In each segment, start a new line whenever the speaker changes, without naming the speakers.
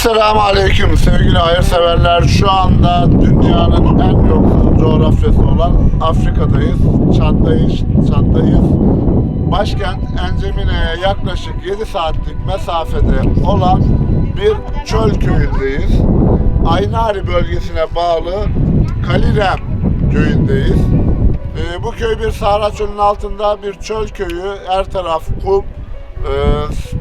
Esselamu Aleyküm sevgili hayırseverler. Şu anda dünyanın en yoksul coğrafyası olan Afrika'dayız. Çad'dayız. Çad'dayız. Başkent Encemine'ye yaklaşık 7 saatlik mesafede olan bir çöl köyündeyiz. Aynari bölgesine bağlı Kalirem köyündeyiz. Ee, bu köy bir Sahra Çölü'nün altında bir çöl köyü. Her taraf kum. Ee,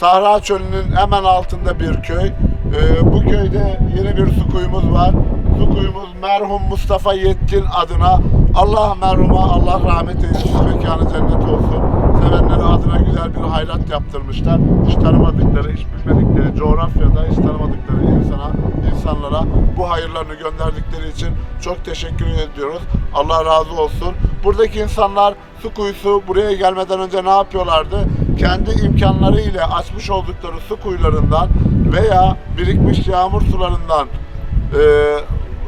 Sahra Çölü'nün hemen altında bir köy. Ee, bu köyde yeni bir su kuyumuz var. Su kuyumuz merhum Mustafa Yetkin adına. Allah merhuma Allah rahmet eylesin. Mekanı cennet olsun. Sevenleri adına güzel bir hayrat yaptırmışlar. Hiç tanımadıkları, hiç bilmedikleri coğrafyada hiç tanımadıkları insana, insanlara bu hayırlarını gönderdikleri için çok teşekkür ediyoruz. Allah razı olsun. Buradaki insanlar su kuyusu buraya gelmeden önce ne yapıyorlardı? Kendi imkanları ile açmış oldukları su kuyularından veya birikmiş yağmur sularından e,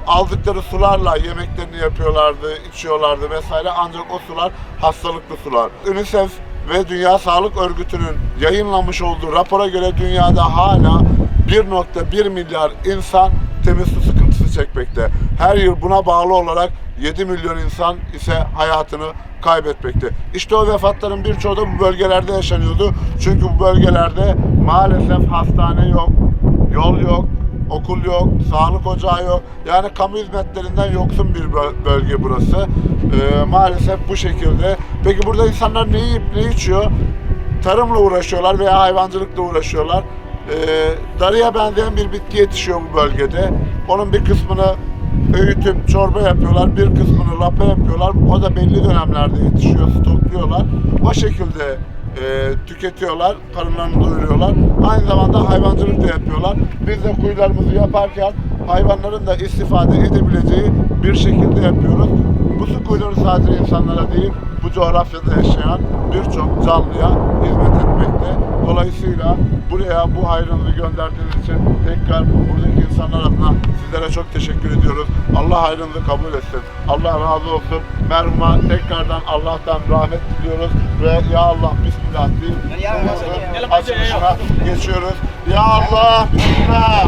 aldıkları sularla yemeklerini yapıyorlardı, içiyorlardı vesaire. Ancak o sular hastalıklı sular. UNICEF ve Dünya Sağlık Örgütü'nün yayınlamış olduğu rapora göre dünyada hala 1.1 milyar insan temiz su sıkıntısı çekmekte. Her yıl buna bağlı olarak 7 milyon insan ise hayatını kaybetmekte. İşte o vefatların birçoğu da bu bölgelerde yaşanıyordu. Çünkü bu bölgelerde maalesef hastane yok, yol yok, okul yok, sağlık ocağı yok. Yani kamu hizmetlerinden yoksun bir böl- bölge burası. Ee, maalesef bu şekilde. Peki burada insanlar ne yiyip ne içiyor? Tarımla uğraşıyorlar veya hayvancılıkla uğraşıyorlar. Ee, darıya benzeyen bir bitki yetişiyor bu bölgede. Onun bir kısmını öğütüp çorba yapıyorlar, bir kısmını lapa yapıyorlar. O da belli dönemlerde yetişiyor, stokluyorlar. O şekilde e, tüketiyorlar, karınlarını doyuruyorlar. Aynı zamanda hayvancılık da yapıyorlar. Biz de kuyularımızı yaparken hayvanların da istifade edebileceği bir şekilde yapıyoruz. Bu su kuyuları sadece insanlara değil, bu coğrafyada yaşayan birçok canlıya hizmet etmekte. Dolayısıyla buraya bu hayrınızı gönderdiğiniz için tekrar insanlar adına sizlere çok teşekkür ediyoruz. Allah hayrınızı kabul etsin. Allah razı olsun. Merhuma tekrardan Allah'tan rahmet diliyoruz ve ya Allah Bismillah deyip açılışına geçiyoruz. Ya Allah Bismillah.